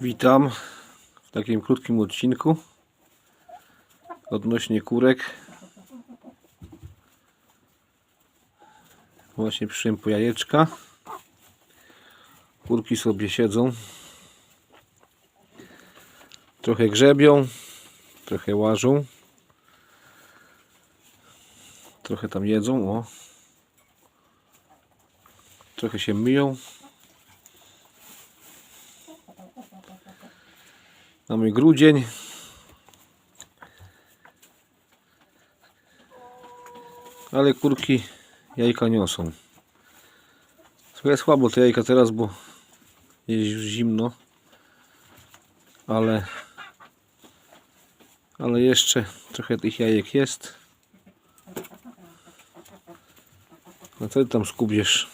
Witam w takim krótkim odcinku odnośnie kurek. Właśnie przyszedłem po jajeczka. Kurki sobie siedzą. Trochę grzebią, trochę łażą. Trochę tam jedzą, o. Trochę się myją. Mamy grudzień. Ale kurki jajka niosą. Trochę słabo te jajka teraz, bo jest już zimno. Ale ale jeszcze trochę tych jajek jest. No co tam skubiesz?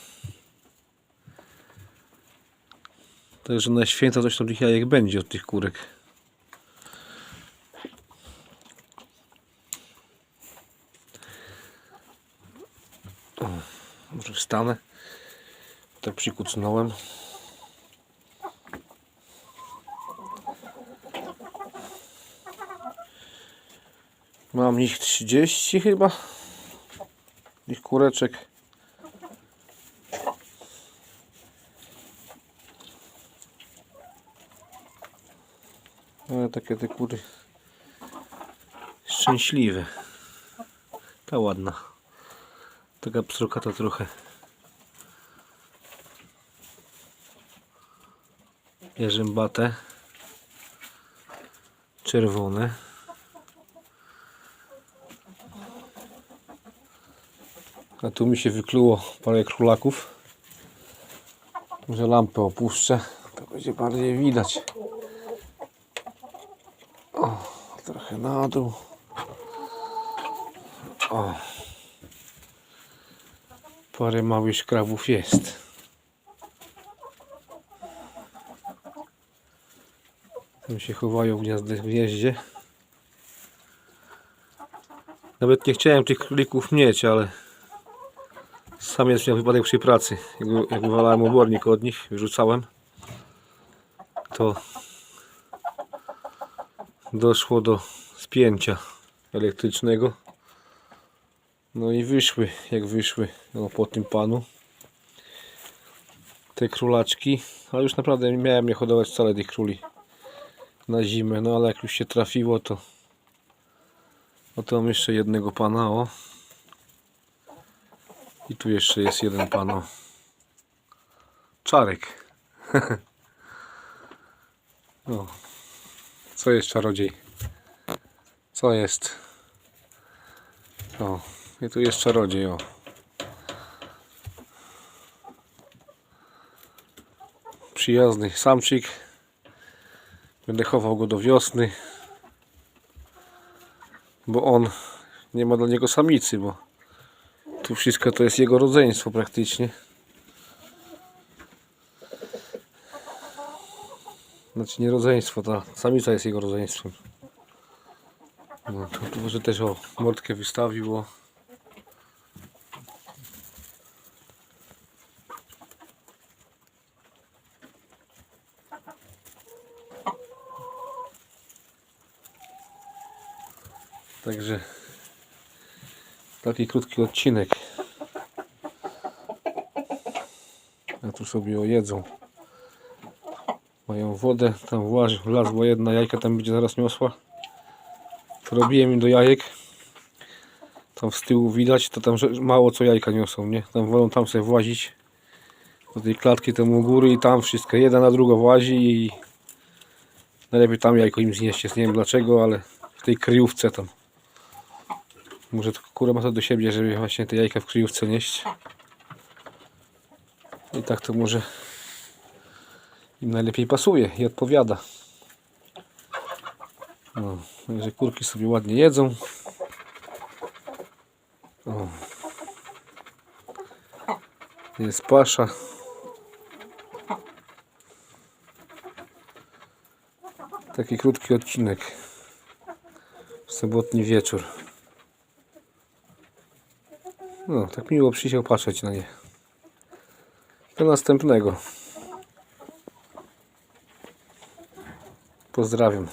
Także na święta coś tam tych jajek będzie od tych kurek. O, może wstanę. Tak przykucnąłem. Mam ich 30 chyba. Ich kureczek. Ale takie te kury szczęśliwe. Ta ładna. Taka pstrokata trochę. Jerzębate. Czerwone. A tu mi się wykluło parę królaków. Może lampę opuszczę. To będzie bardziej widać. O, trochę na dół. O. Parę małych szkrawów jest. Tam się chowają w gniazdzie- w gnieździe. Nawet nie chciałem tych królików mieć, ale samiec miał wypadek przy pracy. Jak, jak wywalałem obornik od nich, wyrzucałem, to doszło do spięcia elektrycznego. No i wyszły, jak wyszły no, po tym panu te królaczki. Ale już naprawdę nie miałem nie hodować wcale tych króli na zimę. No ale jak już się trafiło, to no to mam jeszcze jednego pana, o. I tu jeszcze jest jeden pan, o. Czarek. o. Co jest czarodziej? Co jest? O, i tu jest czarodziej, o. Przyjazny samczyk. Będę chował go do wiosny. Bo on nie ma dla niego samicy, bo tu wszystko to jest jego rodzeństwo praktycznie. Znaczy nie rodzeństwo, ta samica jest jego rodzeństwem. No, tu, może też o mordkę wystawił. Także taki krótki odcinek. A tu sobie ojedzą. Mają wodę, tam wlazła jedna jajka, tam będzie zaraz niosła. Robiłem im do jajek. Tam z tyłu widać, to tam mało co jajka niosą, nie? Tam wolą tam sobie włazić. Do tej klatki tam u góry i tam wszystko, jedna na drugą włazi i najlepiej tam jajko im znieść. Nie wiem dlaczego, ale w tej kryjówce tam. Może to kura ma to do siebie, żeby właśnie te jajka w kryjówce nieść. I tak to może im najlepiej pasuje i odpowiada. No, także kurki sobie ładnie jedzą. O. Jest pasza. Taki krótki odcinek. W sobotni wieczór. No, tak miło przyjść patrzeć na nie. Do następnego. Pozdrawiam.